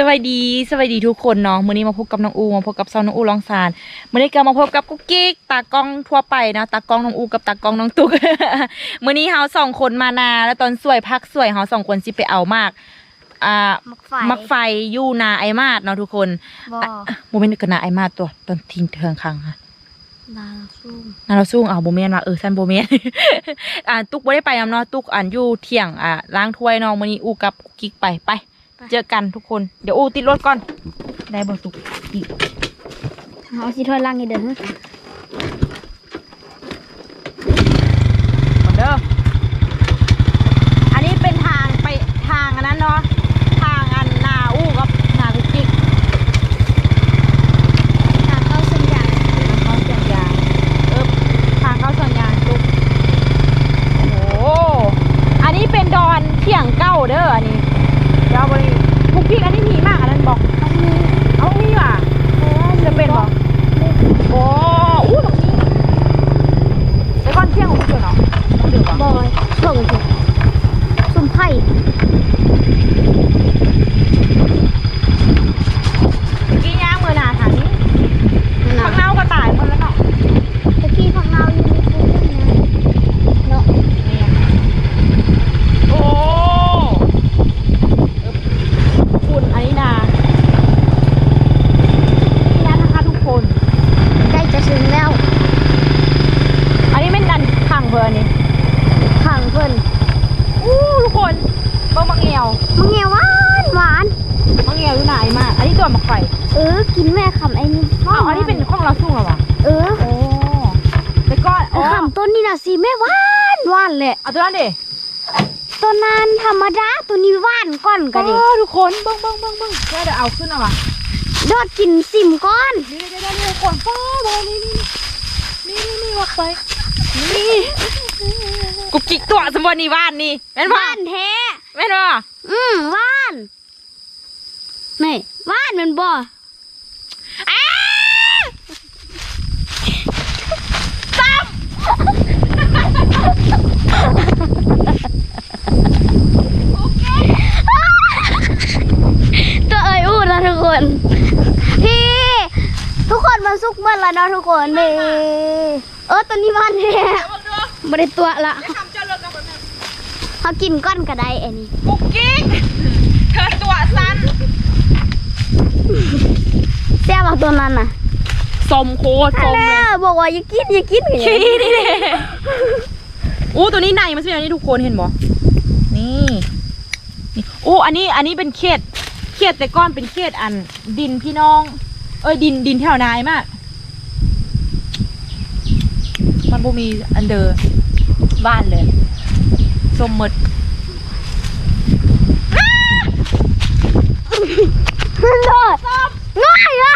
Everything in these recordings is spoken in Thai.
สวัสดีสวัสดีทุกคนเนาะมื้อนี้มาพบกับน้องอูมาพบกับซาวน้องอูลองซานมื้อนี้ก็มาพบกับกุ๊กกิ๊กตากล้องทั่วไปนะตากล้องน้องอูกับตากล้องน้องตุ๊กมื้อนี้เฮาสองคนมานา แล้วตอนสวยพักสวยเฮาสองคนสิไปเอามากอ่ามักไฟมักไฟอยู่นาไอมาดเนาะทุกคนบ่อะโมเมนต์กับนาไอมาดตัวตอนทิ้งเทิงครั้งค่ะดาวซุ่มนาเราสู้เอาโบเมนว่าเออซันโบเมนอ่าตุ๊กบ่ได้ไปนำเนาะตุ๊กอ่านอยู่เที่ยงอ่าล้างถ้วยเนาะมื้อนี้อูกับกุ๊กกิ๊กไปไป เจอกันทุกคน เดี๋ยวอูติดรถก่อน ได้บ่ตุ๊กกิ๊กเอาสิถ้วยล่างนี่เด้อ ก่อนเด้อ อันนี้เป็นทางไปทางอันนั้นเนาะ ทางอันนาอู้กับนากุกกิ๊ก ทางเข้าสัญญาณ เข้าสวนยางเออทางเข้าสวนยางตุ๊กโอ้โห อันนี้เป็นดอนเที่ยงเก้าเด้อ อันนี้เดี๋ยวบริ กอันนี้มีมากอันนั้นบอกเอามีว่ะจะเป็นบอกโอ้อู้ตรงนี้ไอ้ก้อนเที่ยงของคุณเนาะต้องดื่มป่ะบอยเพิ่งสิสุ่มไผ่ กี้ย่างมือหนาฐานนี้ นั่น ข้าง น่ะ เน่าก็ตายหมดแล้วเนาะ ตะกี้ข้างนาวอยู่ในคุกนะเนาะ เนี่ยโอ้เออคุณอันนี้นานี่นะนะคะทุกคน ใกล้จะถึงแล้ว อันนี้เป็นดันทางเบอร์นี่ ข้างเพิ่น อู้ทุกคนเบิ้งมังเงียว มึงเงี้ยหวานหวาน มังเงียวอยู่ไหนมากอันนี้ตัวหมักไฟเออ กินแม่คำไอ้นี่อ้าวอันนี้เป็นข้องเราสุ่งเหรอวะเออโอ้แล้วก็อ๋อคำต้นนี่น่ะสิแม่หวานหวานเลยเอาตัวนั้นดิต้นนั้นธรรมดาตัวนี้หวานก่อนก็ดิอ๋อทุกคนเบิ้งเบิ้งเบิ้งเบิ้งเดี๋ยวเดี๋ยวเอาขึ้นเอาวะยอดกินสิมก้อนนี่เดี๋ยวเดี๋ยวเดี๋ยวก่อนฟ้าบอนี่นี่นี่นี่นี่วักไปนี่กุกกิกตัวสมบูรณ์นี่บ้านนี่แม่นหบ้าวานแท้แม่นบ่อืมหวาน นี่หวานแมันบ่อ้าซ้ำโอเคตัวเอ้ยอู้นะทุกคน พี่ ทุกคนมาซุกเมื่อแล้วเนาะทุกคนนี่เออตัวนี้หวานแท้มาดูบ่ได้ตัวละจะทำเจ้าเลิกกันแบบนี้เขากินก้อนก็ได้อันนี้กุกกิกเธอตัวสั้น แซ่บเอาตัวนั้นน่ะสมโคตรสมแม่เลยบอกว่าอย่ากินอย่ากินอย่างขี้นี้นี่เลยอู้ตัวนี้ในมันเป็นอันนี้ทุกคนเห็นบ่นี่นี่โอ้อันนี้อันนี้เป็นเขตเขตแต่ก้อนเป็นเขตอัน ดินพี่น้อง เอ้ยดินดินแถวนายมาก มันบ่มีอันเดอร์บ้านเลยสมหมด โลดง่ายอะ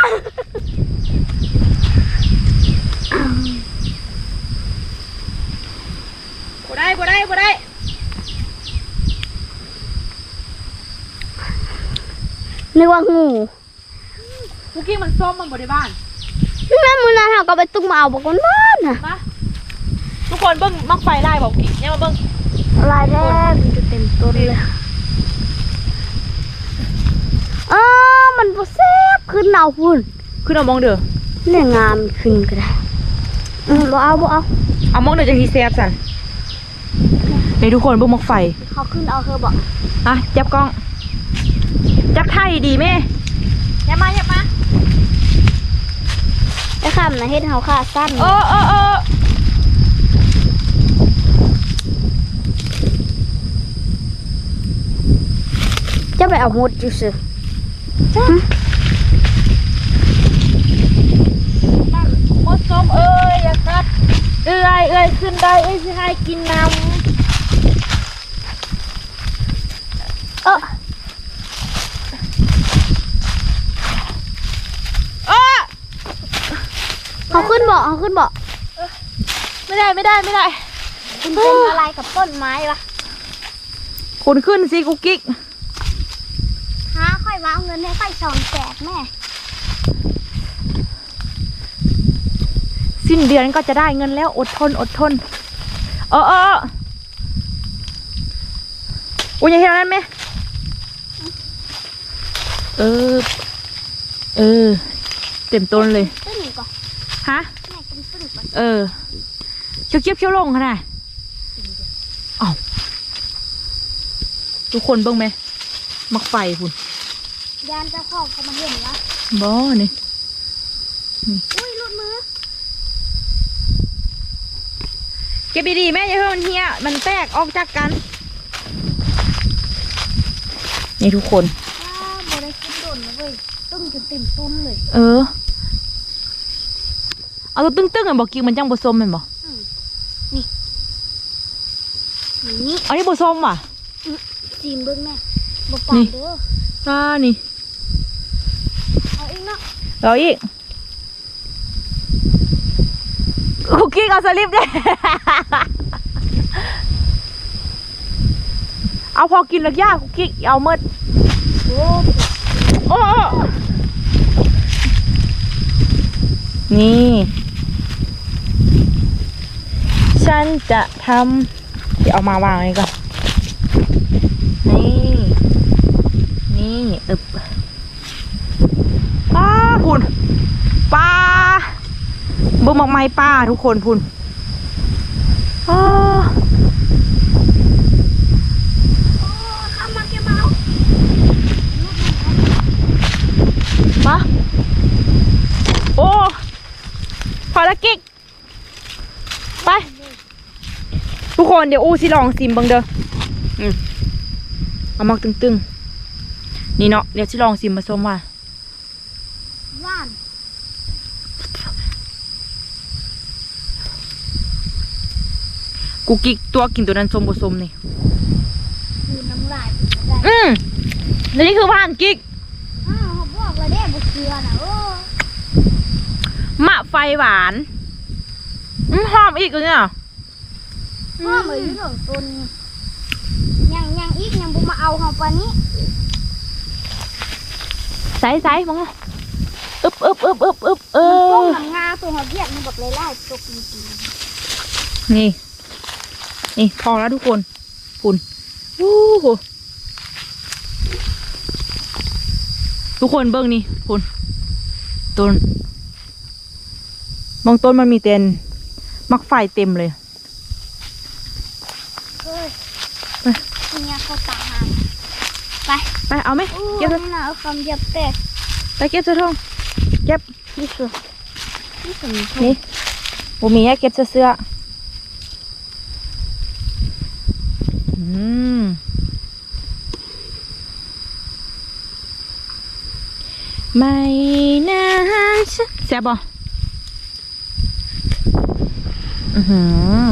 บ่ได้บ่ได้บ่ได้นึกว่างูเมื่อกี้มันส้มมันบ่ได้บ้านนี่แม่มือนั้นเขาก็ไปตุ้มมาเอาบอกว่าบ้านน่ะมาทุกคนเบิ่งมักไฟไล่บอกกี่เนี่ยมาเบิ่งลายแรกมันจะเต็มต้นเลยเออมันบ่แซ่บ ขึ้นเอาพุ่นขึ้นเอามองเด้อเนี่ยงามขึ้นก็ได้อืมบ่เอาบ่เอาเอามองเด้อจังสิแซ่บสั่นนี่ทุกคนเบิ่งมักไฟ เขาขึ้นเอาเธอบอกอะจับกล้อง จับไทยดีแม่อย่ามาอย่ามาไอ้คำนะเฮ็ดเฮาขาสั้นเออเออเออจะไปเอาหมดอยู่ซึมดส้ม เอ้ยอย่าคัดเอ้ยเอ้ยขึ้นได้เอ้ยสิให้กินน้เออำเออเขาขึ้นบ่เขาขึ้นบ่ไม่ได้ไม่ได้ไม่ได้คุณเป็นอะไรกับต้นไม้วะคุณขึ้นสิกุ๊กกิ๊กหาค่อยว่าเอาเงินให้ค่อยสองแสนแม่ สิ้นเดือนก็จะได้เงินแล้วอดทนอดทนเออเออเอออุ้ยอย่าเห็นนั้นไหมเออ เออ เต็มต้นเลยตึ้งก่อนฮะแม่กินตึ้งก่อนเออเคี้ยวเคี้ยวเคี้ยวลงขนาดอ้าวทุกคนเบิ่งไหมมักไฟคุณยานเจ้าของเขามาเห็นละบ่นี่ อุ้ยหลุดมือ เก็บดีๆแม่อย่าให้มันเฮียมันแตกออกจากกัน นี่ทุกคนว้าวบริสุทธิ์โดนนะเว้ยตึ้งจนเต็มต้นเลย เออ เอาตัวตึ้งๆอะบอกกินมันจังบส้มแมันบอกนี่อันนี้บส้มว่ะซีมเบิ้งแม่บปานี่กเด้ออ่านี่ เอาเองเนาะ เราอีก คุกกี้เอาสลิปเลยเอาพอกินแล้วยากคุกกี้เอาเมดโอ้โอนี่ ฉันจะทำเดี๋ยวเอามาวางเลยก่อน นี่ นี่ อึบป้าพุ่นป้า เบิ่งมักไม้ป้าทุกคนพุ่นอ้าข้ามาเก็บเอามาโอ้พอละกิ๊กไป ทุกคนเดี๋ยวอู้สิลองซิมเบังเด้ออืมเอามักตึงๆ นี่เนาะเดี๋ยวสิลองซิมผสมว่าว่าน กูกิ๊กตัวกินตัวนั้นส้มบ่ส้มนี่คือน้ำลายเป็นอะไรอืมแล้วนี่คือว่านกิ๊กอ้าวเขาบอกเลยเด้บุเชือนะเออมะไฟหวานอืมหอมอีกเลยเนี่ยพ่อมาอยู่หลงต้นยังยังอีกยังบุมาเอาเขาปานนี้ใส่ใส่มองอึบอึบอึบอึบอึบเอมันป้องอหนังงาตัวเขาเรียกมันแบบไล่ๆตกจริงนี่ นี่พอแล้วทุกคนคุณวู้โหทุกคนเบิ้งนี่คุณต้นบางต้นมันมีเต็นมักไฟเต็มเลยๆเฮ้ยไปเนี่ยเขาตามหาไป ไปเอาไหมโอ้เก็บยเถอะน่าเอาคำเย็บแต่ไปเก็บเสื้อทองเก็บนี่คือนี่คือนี่บูมีให้เก็บเสื้อเสื้ออืม ไม่นานฉันแซ่บบ่อือหือ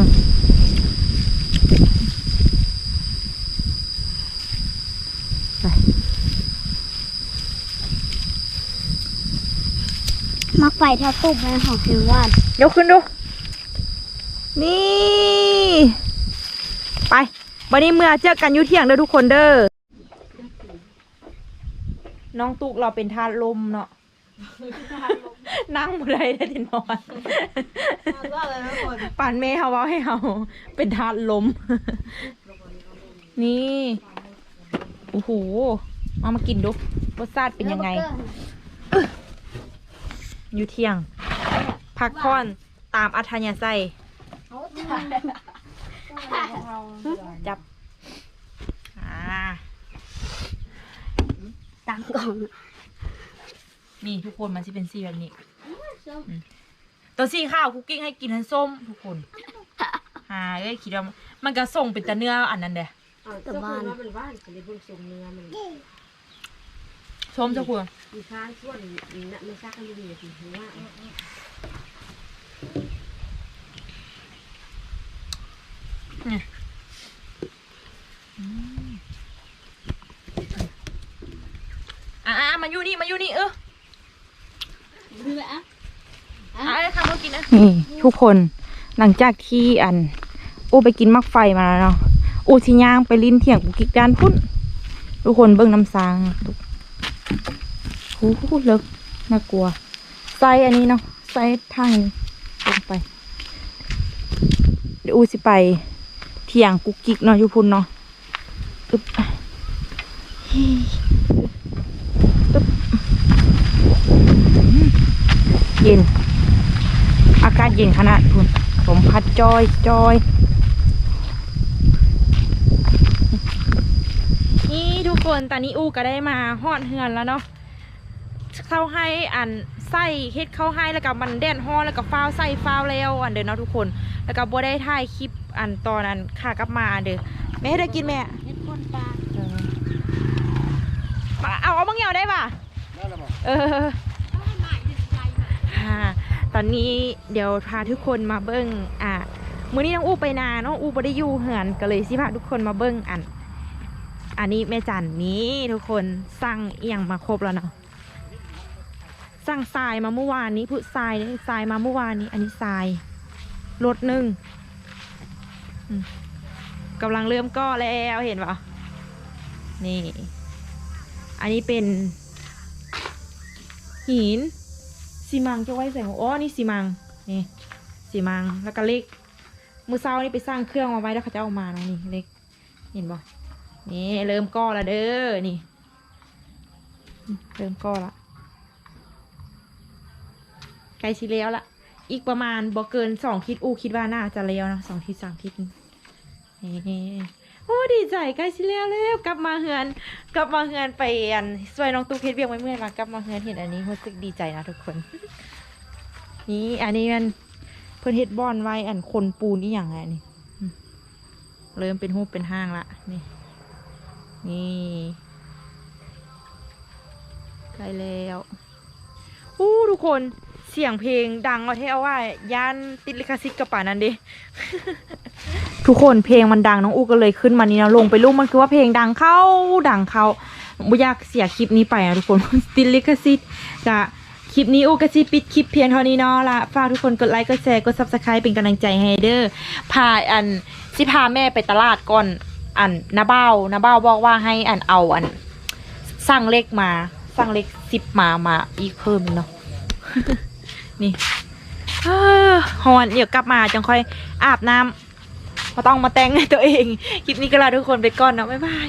ไปมักไฟแทบตุบในของพิววานยกขึ้นดู นี่ ไป วันนี้เมื่อเจอกันอยุเที่ยงเด้อทุกคนเด้อ น้องตุกเราเป็นทาสลมเนาะนั่งบ่ได้ได้แต่นอนป่านเมย์เขาเว่าให้เขาเป็นทาสลม นี่โอ้โหเอามากินดูรสชาติเป็นยังไง อยู่เที่ยง พักผ่อนตามอัธยาศัยจับ อ่า ตังก่อนนี่ทุกคนมันจะเป็นสีแบบนี้อืมตัวสีข้าวคุกกิ้งให้กินทั้งส้มทุกคนหาเอ้ยคิดว่ามันก็ส่งเป็นแต่เนื้ออันนั้นเด้แต่บ้านมันว่านก็เลยเบิ่งทรงเนื้อมันส้มเจ้าคุณมีข้างส่วนนี้นะไม่ซักกันอยู่ดีถึงว่าอ่ามา อยู่นี่มาอยู่นี่เออดูแลอะอ่าทำมากินนะนี่ทุกคนหลังจากที่อันอูไปกินมักไฟมาแล้วเนาะอูชิย่างไปลิ้นเถียงกุกกิกด้านพุ่นทุกคนเบิ่งน้ำซางทุกโอ้โหเลิกน่ากลัวไซอันนี้เนาะไซทางนี้ลงไป เดี๋ยวอูสิไปเถียงกุกกิกเนาะอยู่พุ่นเนาะอึบอึบ เย็น อากาศเย็นขนาดคุณผมพัดจอยจอยนี่ทุกคนตอนนี้อูก็ได้มาฮอดเฮือนแล้วเนาะเข้าให้อันไส้เฮ็ดเข้าให้แล้วก็มันแดนฮ้อนแล้วก็ฟ้าวใส่ฟ้าวแล้วอันเด้อเนาะทุกคน แล้วก็บ่ได้ถ่ายคลิปอันตอนนั้นขากลับมาอันเด้อแม่ให้ได้กินแม่เฮ็ดคนปลามาเอาเอาบางอย่างได้ป่ะเออ ค่ะตอนนี้เดี๋ยวพาทุกคนมาเบิ้งอะมื้อนี้น้องอู้ไปนาเนาะอู้บ่ได้อยู่เหือนก็เลยสิพาทุกคนมาเบิ้งอัน อันนี้แม่จันนี้ทุกคนสั่งเอียงมาครบแล้วเนาะสั่งทรายมาเมื่อวานนี้พุทรายนี่ทรายมาเมื่อวานนี้ อันนี้ทรายรถหนึ่งอืมกำลังเริ่มก่อแล้วเห็นปะนี่ อันนี้เป็น หิน ซีมังจะไว้ใส่หัวอ๋อนี่ซีมังนี่ซีมังแล้วก็เล็ก มือเช้านี่ไปสร้างเครื่องมาไว้แล้วเขาจะเอามานะนี่เล็ก เห็นบ่นี่เริ่มก่อล้วเด้อนี่ เริ่มก่อละใกล้ชิแล้วละอีกประมาณบ่เกินสองคิดอูคิดว่าน่าจะแล้วนะสองคิดสามคิดนี่ อ้ดีใจใกล้ชิแล้วแล้วกลับมาเฮือนกลับมาเฮือนไปอันสวยน้องตุ๊กเพชรเบียงไว้เมื่อยมากลับมาเฮือนเห็นอันนี้รู้สึกดีใจนะทุกคน นี่อันนี้มันเพิ่นเฮ็ดบอนไว้อันคนปูนี่อย่างไงนี่เริ่มเป็นหูปเป็นห้างละนี่นี่ใกล้แล้วอู้ทุกคนเสียงเพลงดังเอาเท่าว่าย่านติดลิขสิทธิ์กับป่านนั้นดิ ทุกคนเพลงมันดังน้องอูก็เลยขึ้นมานี่นะลงไปรูปมันคือว่าเพลงดังเข้าดังเข้าบุอยากเสียคลิปนี้ไปอะทุกคนติดลิขสิทธิ์กะคลิปนี้อูก็สิปิดคลิปเพียงเท่านี้เนาะละฝากทุกคนกดไลค์กดแชร์กดซับสไครป์เป็นกำลังใจให้เด้อพาอันสิพาแม่ไปตลาดก่อนอันนาเบ้านาเบ้าบอกว่าให้อันเอาอันสั่งเล็กมาสั่งเล็กสิบมามาอีกเพิ่มเนาะนี่เอ้อฮอนเดี๋ยวกลับมาจังค่อยอาบน้ำ มาต้องมาแต่งให้ตัวเอง คลิปนี้ก็ลาทุกคนไปก่อนนะบ๊ายบาย